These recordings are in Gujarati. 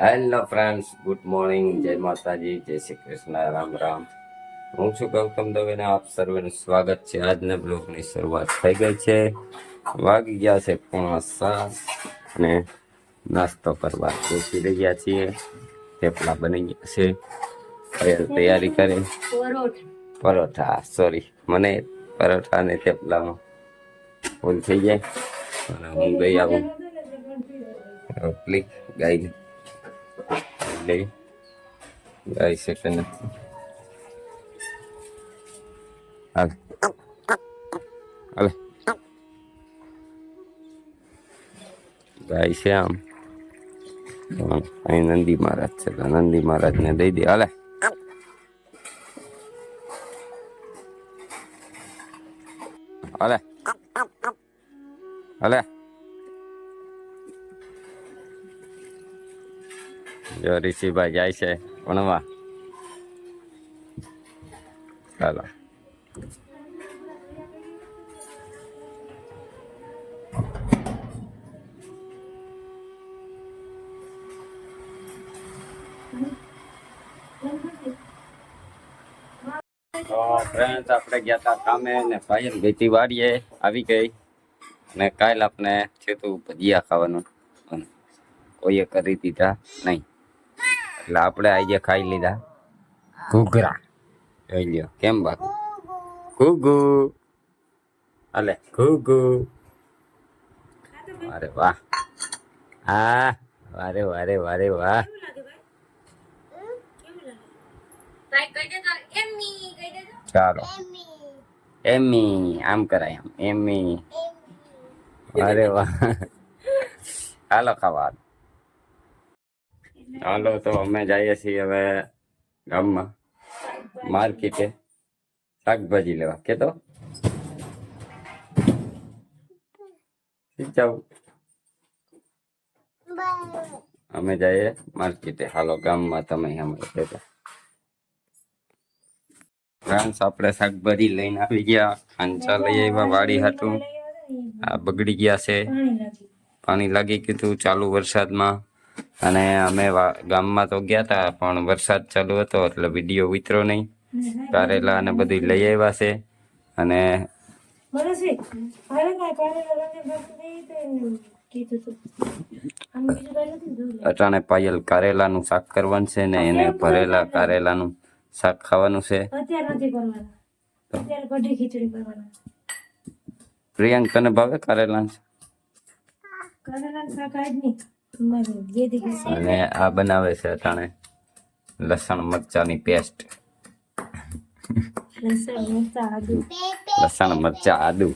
હેલો ફ્રેન્ડ્સ ગુડ મોર્નિંગ જય માતાજી જય શ્રી કૃષ્ણ રામ રામ હું છું ગૌતમ દવેને આપ સર્વેનું સ્વાગત છે. આજના બ્લોગની શરૂઆત થઈ ગઈ છે. વાગી ગયા છે પોણા સાત અને નાસ્તો કરવા બેસી રહ્યા છીએ. થેપલા બની ગયા છે. તૈયારી કરી. પરોઠા. સોરી મને પરોઠા અને થેપલામાં ભૂલ થઈ જાય. અને હું ગઈ આવું. રોટલી ગાય લઈ ગાય છે કે નથી હાલ હાલે ગાય છે આમ અહીં નંદી મહારાજ છે તો નંદી મહારાજને દઈ દે હાલે હાલે હાલે જો ઋષિભાઈ જાય છે ભણવા. ચાલો તો ફ્રેન્ડ આપણે ગયા હતા કામે ને ભાઈ ગઈતી વાડીએ આવી ગઈ. ને કાલ આપણે છે તો ભજીયા ખાવાનું. કોઈએ કરી દીધા નહીં. એટલે આપણે આજે ખાઈ લીધા. ઘૂઘરા. જોઈ લ્યો કેમ બાકી? ઘૂઘુ. અલે ઘૂઘુ. અરે વાહ. હા વારે વારે વારે વાહ. ચાલો. એમી આમ કરાય એમ. એમી અરે વાહ. હાલો ખાવા. હાલો તો અમે જઈએ છીએ હવે ગામમાં માર્કેટે શાકભાજી લેવા. કે તો અમે જઈએ માર્કેટે. હાલો ગામમાં તમે અમે કહેતા ફ્રાન્સ આપણે શાકભાજી લઈને આવી ગયા. ખાંચા લઈ આવ્યા વાડી હતું આ બગડી ગયા છે. પાણી લાગી. ગયું ચાલુ વરસાદમાં. અને અમે ગામમાં તો ગયા હતા પણ વરસાદ ચાલુ હતો એટલે વીડિયો ઉતરો નહીં. કારેલા અને બધું લઈ આવ્યા છે. અને અટાણે પાયલ કારેલાનું શાક કરવાનું છે ને એને ભરેલા કારેલાનું શાક ખાવાનું છે. અત્યારે નથી કરવાના અત્યારે કઢી ખીચડી કરવાના પ્રિયાંક તને ભાવે કારેલાનું શાક? શાક આજ નહીં. અને આ બનાવે છે અટાણે લસણ મરચાની પેસ્ટ લસણ મરચાં આદુ.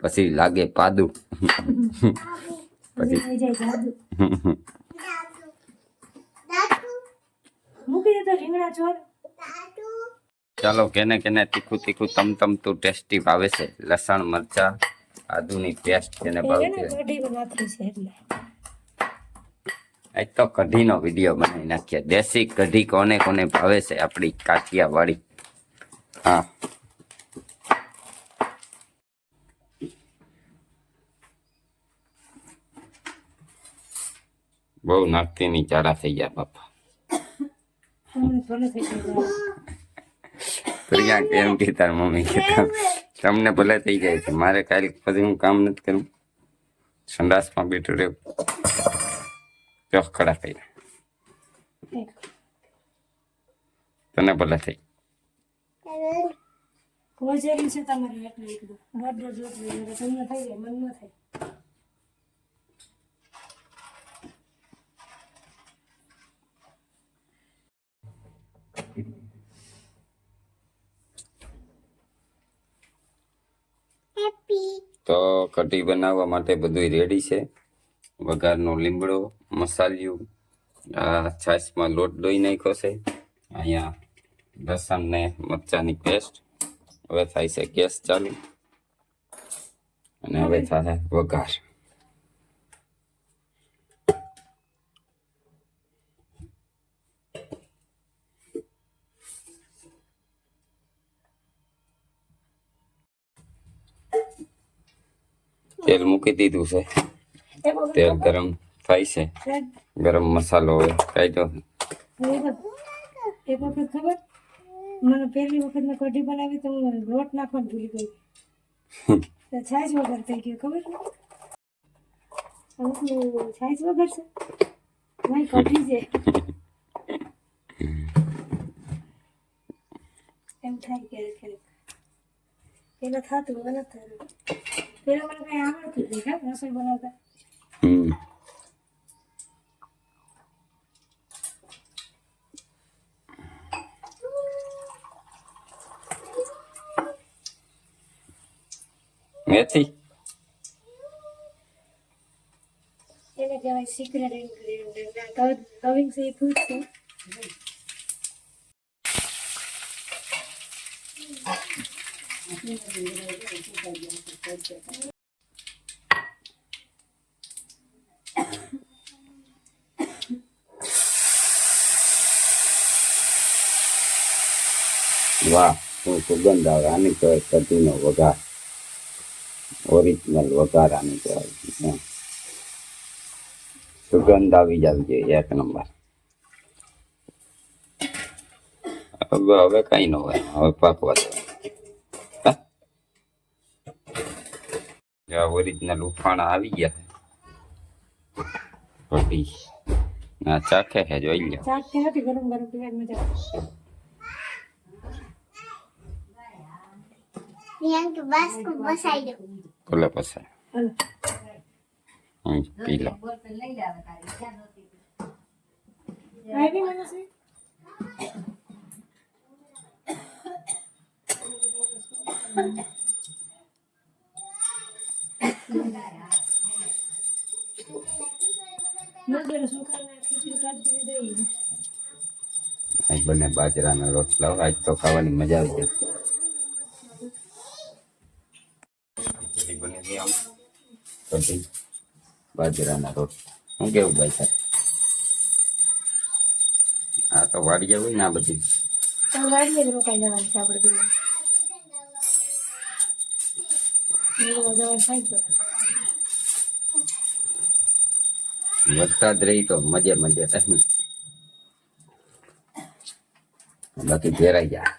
પછી લાગે પાદું. પછી ચાલો કેને કેને તીખું તીખું તમ તમ તું ટેસ્ટી ભાવે છે. લસણ મરચા આદુની પેસ્ટ જેને ભાવે ભાવતી છે આજ તો કઢીનો વીડિયો બનાવી નાખીએ. દેશી કઢી કોને કોને ભાવે છે આપણી કાઠિયા વાળી હા. બહુ નાખતી ની ચારા થઈ ગયા બાપા. તમને ભલે થઈ જાય પ્રિયા કેમ કે તાર મમ્મી કે તમ- તમને ભલે થઈ જાય છે. મારે કાલ પછી હું કામ નથી કરું. સંડાસમાં બેઠું રહેવું ચોખડા થઈ તને ભલે થઈ કોજેરી છે તમારે એટલે એકલું દોઢ દોઢ એટલે તમને થઈ જાય મન ન થાય. તો કઢી બનાવવા માટે બધું રેડી છે. વઘારનો લીમડો, મસાલિયું, આ છાશમાં લોટ દોઈ નાખ્યો છે. અહીંયા લસણ ને મરચાની પેસ્ટ. હવે થાય છે ગેસ ચાલુ. અને હવે થાય વઘાર. તેલ મૂકી દીધું છે. તેલ ગરમ થાય છે. ગરમ મસાલો કાઢ્યો એક વખત એક વખત ખબર? મને પહેલી વખત મેં કઢી બનાવી તો હું લોટ નાખવાનું ભૂલી ગઈ. છાશ વગર થઈ ગયું ખબર? છાશ વગર છે. નહીં કઢી છે. એમ થાય ક્યારેક ક્યારેક. પેલા થતું હવે નથી થતું. પેલા મને કઈ આવડતું નહીં હા રસોઈ બનાવતા. હમ મેથી એને કહેવાય સિક્રેટ ઇન્ગ્રેડિયન્ટ કવિંગ એ ફૂડ છે વાહ શું સુગંધ આવે આની કહેવાય કઢીનો વઘાર ઓરિજિનલ વઘાર આની કહેવાય. સુગંધ આવી જવી જોઈએ એક નંબર હવે હવે કઈ ન હોય હવે પાકવા દો ઓરિજિનલ ઉફાણા આવી ગયા કઢી ના ચાખે હે જોઈ લે ચાખે કે ગરમ ગરમ પીવાની મજા હાલો હમ, પી લો આજ બંને બાજરાના રોટલા. આજ તો ખાવાની મજા આવી જાય ખીચડી બની ગઈ આમ કઢી બાજરાના રોટલા. શું કેવું ભાઈ સાહેબ? આ તો વાડી જવું ને આ બધી. જ રોકાઈ જવાનું છે આપણે વરસાદ રહી તો મજે મજે થાય બાકી ઘેરાઈ જાય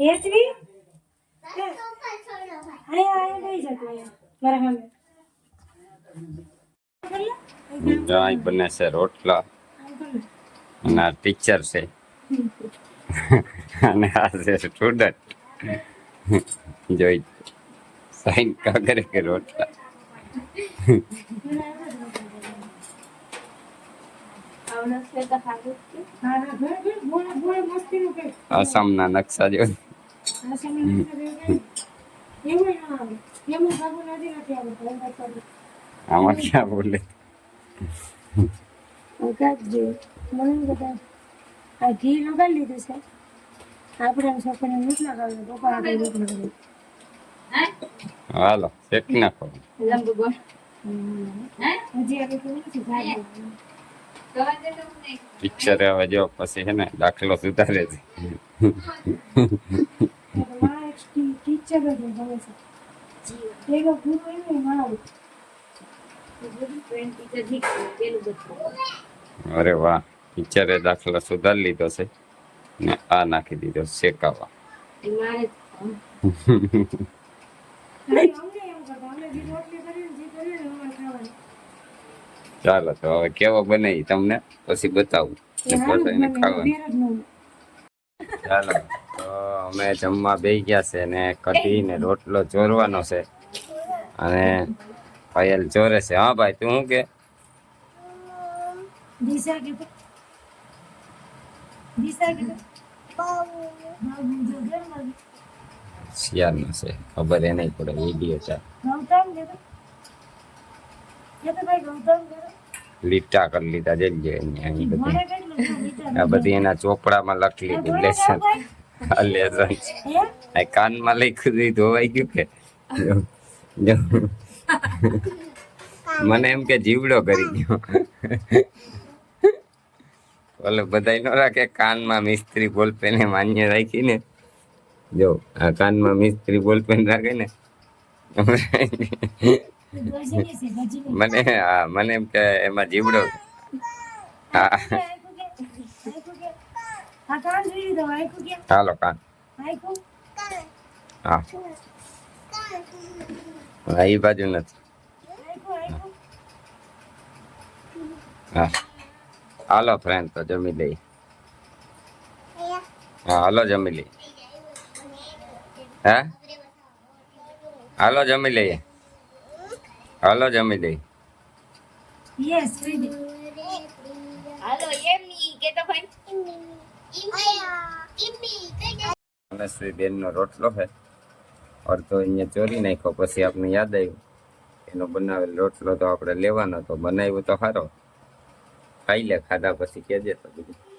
હેતવી? આયા આયા ગઈ જતો મારા સામે જો અહીં બને છે રોટલા. અને આ ટીચર છે. અને આ છે સ્ટુડન્ટ જોઈ સાઈન કા કે રોટલા. આસામના નકશા જો. આમાં ક્યાં બોલે? મને આ ઘી લગાડી લીધું છે. આપણે છોકરીને નથી લગાવ્યું પપ્પા આપણે લગાવ્યું હાલો શેકી નાખો. હજી આપણે કેવું નથી ખાઈ ટીચર હવે જો પછી હે ને દાખલો સુધારે છે. ટીચર જ છે એક પૂરું એમ નહીં મારું અરે વાહ ટીચરે દાખલો સુધારી લીધો છે ને આ નાખી દીધો શેકાવા. ચાલો તો હવે કેવો બને તમને? પછી બતાવું. ને એને ખાવાનું. હોય. ચાલો. અમે જમવા બે ગયા છે ને કઢી ને રોટલો ચોરવાનો છે. અને પાયલ ચોરે છે. હા ભાઈ તું શું કે? ઘરમાં શિયાળનો છે. ખબર એ નહીં પડે વીડિયો ચાલ. લીટા કરી લીધા જઈએ આ બધી એના ચોપડામાં લખી લીધી લેસન આ આ કાનમાં લખ્યું હતું ઈ ધોવાઈ ગયું કે. મને એમ કે જીવડો કરી ગયો. ઓલે બધાય નો રાખે કાનમાં મિસ્ત્રી બોલપેન માન્ય રાખી ને જો આ કાનમાં મિસ્ત્રી બોલપેન રાખે ને મને મને એમ કે એમાં જીવડો. હા આખું કે આખું કે આ કાન જોઈ લીધો આખું કે હાલો, કાન. હા. હા એ બાજુ નથી. હા. હાલો ફ્રેન્ડ તો જમી લઈ હા, હાલો, જમી લઈ હે? હાલો, જમી લઈએ. હાલો, જમી લઈએ. યસ કહી દે હાલો એમી કે તો ભાઈ ઇમી મનસ્વી બેનનો રોટલો છે. અડધો અહીંયા ચોરી નાખ્યો, પછી આપણે યાદ આવ્યું, એનો બનાવેલ રોટલો તો આપણે લેવાનો, તો બનાવ્યો તો સારો ખાઈ લે, ખાધા પછી કહેજે તો બીજું.